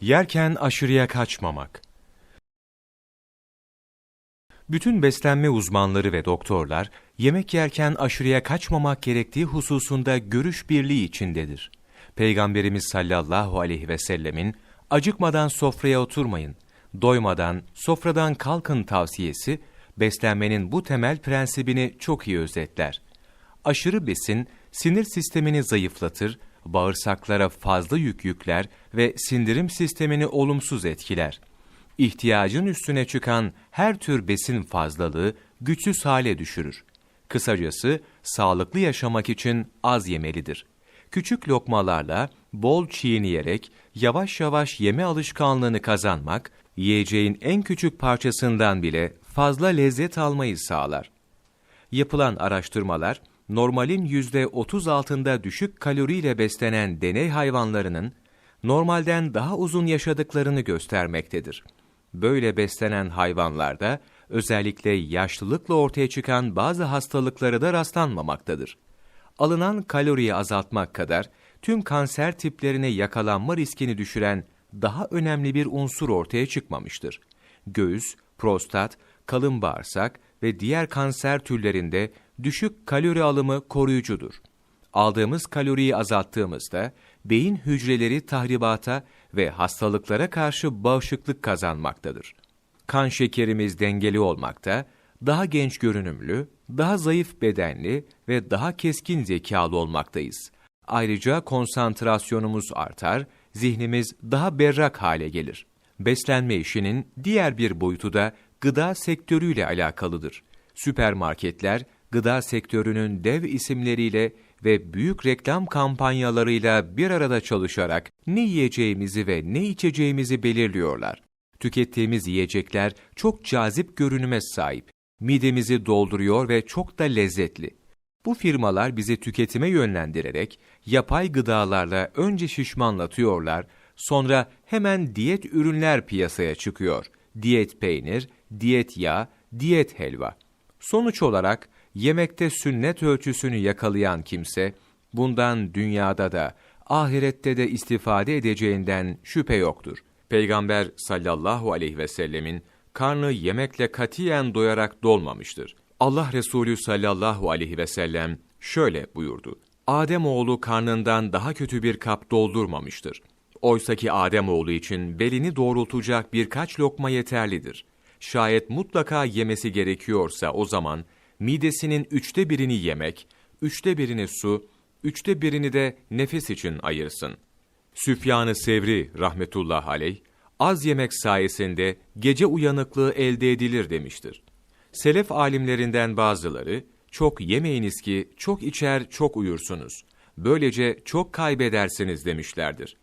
Yerken aşırıya kaçmamak. Bütün beslenme uzmanları ve doktorlar, yemek yerken aşırıya kaçmamak gerektiği hususunda görüş birliği içindedir. Peygamberimiz sallallahu aleyhi ve sellemin, acıkmadan sofraya oturmayın, doymadan sofradan kalkın tavsiyesi, beslenmenin bu temel prensibini çok iyi özetler. Aşırı besin, sinir sistemini zayıflatır, bağırsaklara fazla yük yükler ve sindirim sistemini olumsuz etkiler. İhtiyacın üstüne çıkan her tür besin fazlalığı güçsüz hale düşürür. Kısacası sağlıklı yaşamak için az yemelidir. Küçük lokmalarla bol çiğneyerek yavaş yavaş yeme alışkanlığını kazanmak, yiyeceğin en küçük parçasından bile fazla lezzet almayı sağlar. Yapılan araştırmalar, normalin %30 altında düşük kaloriyle beslenen deney hayvanlarının normalden daha uzun yaşadıklarını göstermektedir. Böyle beslenen hayvanlarda özellikle yaşlılıkla ortaya çıkan bazı hastalıklara da rastlanmamaktadır. Alınan kaloriyi azaltmak kadar tüm kanser tiplerine yakalanma riskini düşüren daha önemli bir unsur ortaya çıkmamıştır. Göğüs, prostat, kalın bağırsak ve diğer kanser türlerinde düşük kalori alımı koruyucudur. Aldığımız kaloriyi azalttığımızda beyin hücreleri tahribata ve hastalıklara karşı bağışıklık kazanmaktadır. Kan şekerimiz dengeli olmakta, daha genç görünümlü, daha zayıf bedenli ve daha keskin zekalı olmaktayız. Ayrıca konsantrasyonumuz artar, zihnimiz daha berrak hale gelir. Beslenme işinin diğer bir boyutu da gıda sektörüyle alakalıdır. Süpermarketler, gıda sektörünün dev isimleriyle ve büyük reklam kampanyalarıyla bir arada çalışarak ne yiyeceğimizi ve ne içeceğimizi belirliyorlar. Tükettiğimiz yiyecekler çok cazip görünüme sahip. Midemizi dolduruyor ve çok da lezzetli. Bu firmalar bizi tüketime yönlendirerek yapay gıdalarla önce şişmanlatıyorlar, sonra hemen diyet ürünler piyasaya çıkıyor. Diyet peynir, diyet yağ, diyet helva. Sonuç olarak yemekte sünnet ölçüsünü yakalayan kimse, bundan dünyada da, ahirette de istifade edeceğinden şüphe yoktur. Peygamber sallallahu aleyhi ve sellemin karnı yemekle katiyen doyarak dolmamıştır. Allah Resulü sallallahu aleyhi ve sellem şöyle buyurdu. Adem oğlu karnından daha kötü bir kap doldurmamıştır. Oysaki Adem oğlu için belini doğrultacak birkaç lokma yeterlidir. Şayet mutlaka yemesi gerekiyorsa o zaman midesinin üçte birini yemek, üçte birini su, üçte birini de nefes için ayırsın. Süfyan-ı Sevri rahmetullah aleyh, az yemek sayesinde gece uyanıklığı elde edilir demiştir. Selef alimlerinden bazıları, çok yemeyiniz ki çok içer çok uyursunuz. Böylece çok kaybedersiniz demişlerdir.